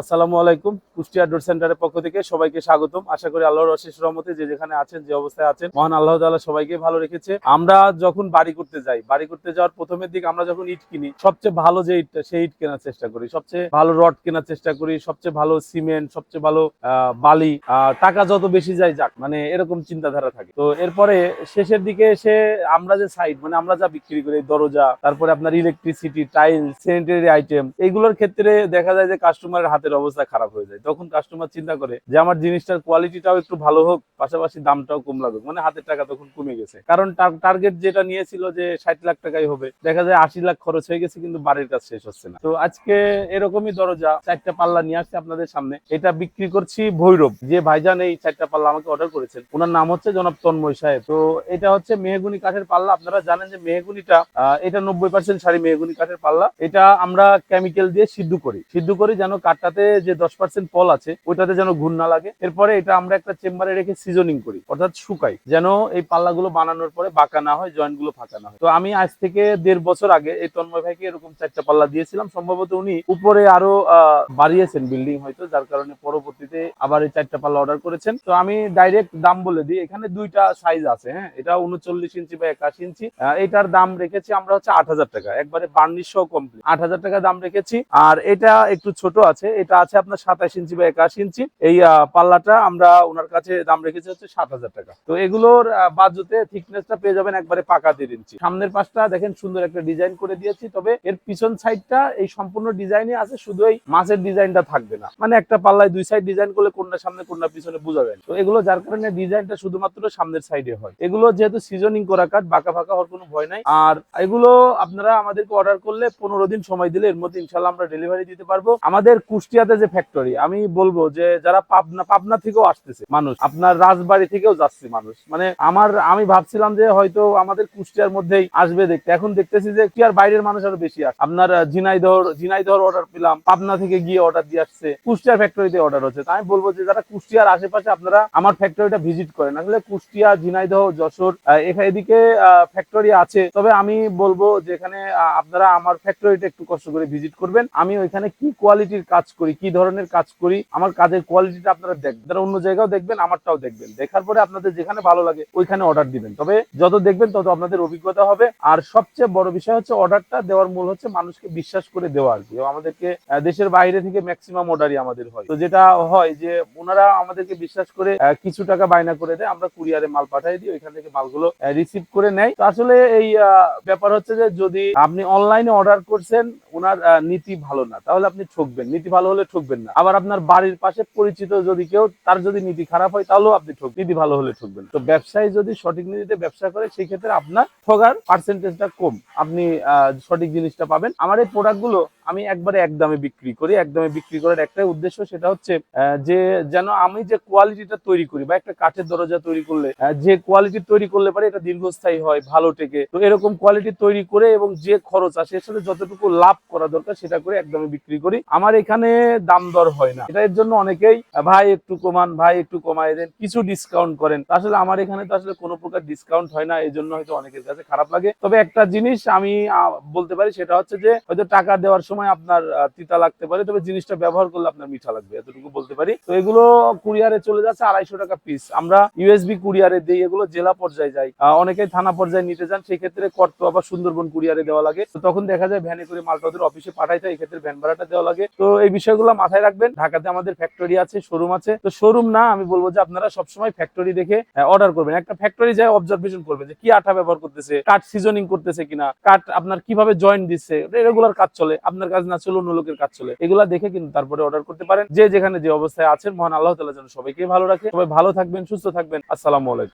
আসসালামু আলাইকুম, কুষ্টিয়া ডোর সেন্টারের পক্ষ থেকে সবাইকে স্বাগতম। আশা করি আল্লাহর অশেষ রহমতে যে যেখানে আছেন, যে অবস্থায় আছেন, মহান আল্লাহ তাআলা সবাইকে ভালো রেখেছে। আমরা যখন বাড়ি করতে যাই, বাড়ি করতে যাওয়ার প্রথমের দিক আমরা যখন ইট কিনি, সবচেয়ে ভালো যে ইটটা, সেই ইট কেনার চেষ্টা করি। সবচেয়ে ভালো রড কেনার চেষ্টা করি, সবচেয়ে ভালো সিমেন্ট, সবচেয়ে ভালো বালি টাকা যত বেশি যায় যাক মানে এরকম চিন্তাধারা থাকে। তো এরপরে শেষের দিকে এসে আমরা যে সাইড মানে আমরা যা বিক্রি করি, দরজা, তারপরে আপনার ইলেকট্রিসিটি টাইল স্যানিটারি আইটেম এইগুলোর ক্ষেত্রে দেখা যায় যে কাস্টমারের হাতের অবস্থা খারাপ হয়ে যায়। তখন কাস্টমার চিন্তা করে যে আমার জিনিসটার কোয়ালিটিটাও একটু ভালো হোক, পাশাপাশি দামটাও কম লাগুক। মানে হাতের টাকা তখন কমে গেছে। কারণ টার্গেট যেটা নিয়েছিল যে ষাট লাখ টাকাই হবে, দেখা যায় আশি লাখ খরচ হয়ে গেছে, কিন্তু বাড়ির কাজ শেষ হচ্ছে না। তো আজকে এরকমই দরজা, চারটা পাল্লা নিয়ে আসছে আপনাদের সামনে। এটা বিক্রি করছি ভৈরব। যে ভাইজান এই চারটা পাল্লা আমাকে অর্ডার করেছেন, ওনার নাম হচ্ছে জনাব তন্ময় সাহেব। তো এটা হচ্ছে মেহগুনি কাঠের পাল্লা। আপনারা জানেন যে মেহগুনিটা এটা নব্বই পার্সেন্ট শাড়ি মেহগুনি কাঠের পাল্লা। এটা আমরা কেমিক্যাল দিয়ে সিদ্ধ করি। সিদ্ধ করি যেন কাঠটাতে যে দশ পার্সেন্ট ফল আছে, ওইটাতে যেন ঘুণ না লাগে। এরপরে এটা আমরা একটা চেম্বারে রেখে সিজনিং করি, অর্থাৎ শুকাই, যেন এই পাল্লাগুলো বানানোর পরে বাঁকা না হয় জয়েন্টগুলো ফাঁকা না হয়। তো আমি আজ থেকে দেড় বছর আগে এই তন্ময় ভাইকে এরকম চারটা পাল্লা দিয়েছিলাম। সম্ভবত উনি উপরে আরও বাড়িয়েছেন বিল্ডিং হয়তো, যার কারণে পরবর্তীতে আবার এই চারটা পাল্লা অর্ডার করেছেন। তো আমি ডাইরেক্ট দাম বলে দিই, এখানে দুইটা সাইজ আছে হ্যাঁ? এটা উনচল্লিশ ইঞ্চি বা একাশি ইঞ্চি। এটার দাম রেখেছি আমরা হচ্ছে আট হাজার টাকা। একবারে বার্নিশ সহ কমপ্লিট আট হাজার টাকা দাম রেখেছি। আর এটা একটু ছোট আছে এটা আছে আপনার সাতাশ ইঞ্চি বা একাশ ইঞ্চি। এই পাল্লাটা আমরা ওনার কাছে দাম রেখেছি হচ্ছে সাত হাজার টাকা। তো এগুলোর বাজুতে থিকনেসটা পেয়ে যাবেন একবারে পাকা দেড় ইঞ্চি। সামনের পাশটা দেখেন সুন্দর একটা ডিজাইন করে দিয়েছি, তবে এর পিছন সাইডটা এই সম্পূর্ণ ডিজাইনে আছে, শুধু এই মাছের ডিজাইনটা থাকবে না। মানে একটা পাল্লায় দুই সাইড ডিজাইন করলে কোনটা সামনে, কোনটা পিছনে বোঝা যায় তো এগুলো যার কারণে ডিজাইনটা শুধুমাত্র সামনের সাইডে হয়। এগুলো যেহেতু সিজনিং করা কাঠ, বাঁকা ফাঁকা হওয়ার কোনো ভয় নাই। আর এগুলো আপনারা আমাদেরকে অর্ডার করলে পনেরো দিন সময় দিলে এর মধ্যে ইনশাল্লাহ আমরা ডেলিভারি দিতে পারব। আমাদের কুষ্টিয়াতে যে ফ্যাক্টরি আমি বলব যে যারা পাবনা পাবনা থেকেও আসতেছে মানুষ আপনার রাজবাড়ি থেকেও যাচ্ছে মানুষ। মানে আমার আমি ভাবছিলাম যে হয়তো আমাদের কুষ্টিয়ার মধ্যেই আসবে দেখতে। এখন দেখতেছি যে কুষ্টিয়ার বাইরের মানুষ আরও বেশি আসে। আপনার আহ, ঝিনাইদহ ঝিনাইদহ অর্ডার পেলাম পাবনা থেকে গিয়ে অর্ডার দিয়ে আসছে। কুষ্টিয়ার ফ্যাক্টরিতে অর্ডার হচ্ছে। আমি বলব যে যারা কুষ্টিয়ার আশেপাশে আপনারা আমার ফ্যাক্টরিটা ভিজিট করেন। আসলে কুষ্টিয়া ঝিনাইদহ যশোর এখানে এদিকে ফ্যাক্টরি আছে। তবে আমি বলব যেখানে আপনারা আমার ফ্যাক্টরিটা একটু কষ্ট করে ভিজিট করবেন। আমি ওইখানে কি কোয়ালিটির কাজ করি, কি ধরনের কাজ করি, আমার কাজের কোয়ালিটিটা আপনারা দেখবেন। তারা অন্য জায়গাও দেখবেন, আমারটাও দেখবেন। দেখার পরে আপনাদের যেখানে ভালো লাগে, ওইখানে অর্ডার দিবেন। তবে যত দেখবেন, তত আপনাদের অভিজ্ঞতা হবে। আর সবচেয়ে বড় বিষয় হচ্ছে অর্ডারটা দেওয়ার মূল হচ্ছে, মানুষকে বিশ্বাস করে দেওয়া আর কি। আমাদেরকে দেশের বাইরে থেকে ম্যাক্সিমাম অর্ডারই আমাদের হয়। তো যেটা হয় যে, ওনারা আমাদেরকে বিশ্বাস করে কিছু টাকা বায়না করে দেয়। আমরা কুরিয়ারে মাল পাঠাই দিই, ওইখান থেকে মালগুলো রিসিভ করে নেয়। তো আসলে এই ব্যাপার হচ্ছে যে, যদি আপনি অনলাইনে অর্ডার করছেন, ওনার নীতি ভালো না। তাহলে আপনি ঠকবেন। নীতি ভালো হলে ঠকবেন না। আবার আপনার বাড়ির পাশে পরিচিত যদি কেউ, তার যদি নীতি খারাপ হয়, তাহলেও আপনি ঠক নীতি ভালো হলে ঠকবেন তো ব্যবসায়ী যদি সঠিক নীতিতে ব্যবসা করে, সেই ক্ষেত্রে আপনার ঠগার পার্সেন্টেজটা কম। আপনি সঠিক জিনিসটা পাবেন। আমার এই প্রোডাক্টগুলো আমি একবারে একদমে বিক্রি করি। একদমে বিক্রি করার একটাই উদ্দেশ্য সেটা হচ্ছে যে, যেন আমি যে কোয়ালিটিটা তৈরি করি বা একটা কাঠের দরজা তৈরি করলে যে কোয়ালিটি তৈরি করলে পারে এটা দীর্ঘস্থায়ী হয়, ভালো টেকে। তো এরকম কোয়ালিটি তৈরি করে এবং যে খরচ আসে, এর সাথে যতটুকু লাভ করা দরকার, সেটা করে একদমে বিক্রি করি। আমার এখানে দাম দর হয় না। এটা এর জন্য অনেকেই ভাই একটু কমান ভাই একটু কমায় দেন। কিছু ডিসকাউন্ট করেন। আসলে আমার এখানে তো আসলে কোনো প্রকার ডিসকাউন্ট হয় না এই জন্য হয়তো অনেকের কাছে খারাপ লাগে। তবে একটা জিনিস আমি বলতে পারি সেটা হচ্ছে যে হয়তো টাকা দেওয়ার সময় আপনার তিতা লাগতে পারে তবে জিনিসটা ব্যবহার করলে আপনার মিঠা লাগবে এতটুকু বলতে পারি। তো এগুলো কুরিয়ারে চলে যাচ্ছে আড়াইশো টাকা পিস আমরা ইউএসবি কুরিয়ারে দিই এগুলো জেলা পর্যায়ে যাই। অনেকেই থানা পর্যায়ে নিতে যান সেই ক্ষেত্রে কর্ত আবার সুন্দরবন কুরিয়ারে দেওয়া লাগে। তো তখন দেখা যায় ভ্যানে করে মালটা ওদের অফিসে পাঠাইতে হয়, এই ক্ষেত্রে ভ্যান ভাড়াটা দেওয়া লাগে। তো এই বিষয়গুলো মাথায় রাখবেন। ঢাকাতে আমাদের ফ্যাক্টরি আছে শোরুম আছে। তো শোরুম না, আমি বলব যে আপনারা সবসময় ফ্যাক্টরি দেখে অর্ডার করবেন। একটা ফ্যাক্টরি যায় অবজারভেশন করবেন যে কি আঠা ব্যবহার করতেছে, কাঠ সিজনিং করতেছে কিনা, কাঠ আপনার কীভাবে জয়েন্ট দিচ্ছে রেগুলার কাজ চলে, আপনার কাজ না চলে, অন্য লোকের কাজ চলে। এগুলা দেখে কিন্তু তারপরে অর্ডার করতে পারেন। যে যেখানে যে অবস্থায় আছেন, মহান আল্লাহ তালা যেন সবাইকে ভালো রাখে। সবাই ভালো থাকবেন, সুস্থ থাকবেন। আসসালামু আলাইকুম।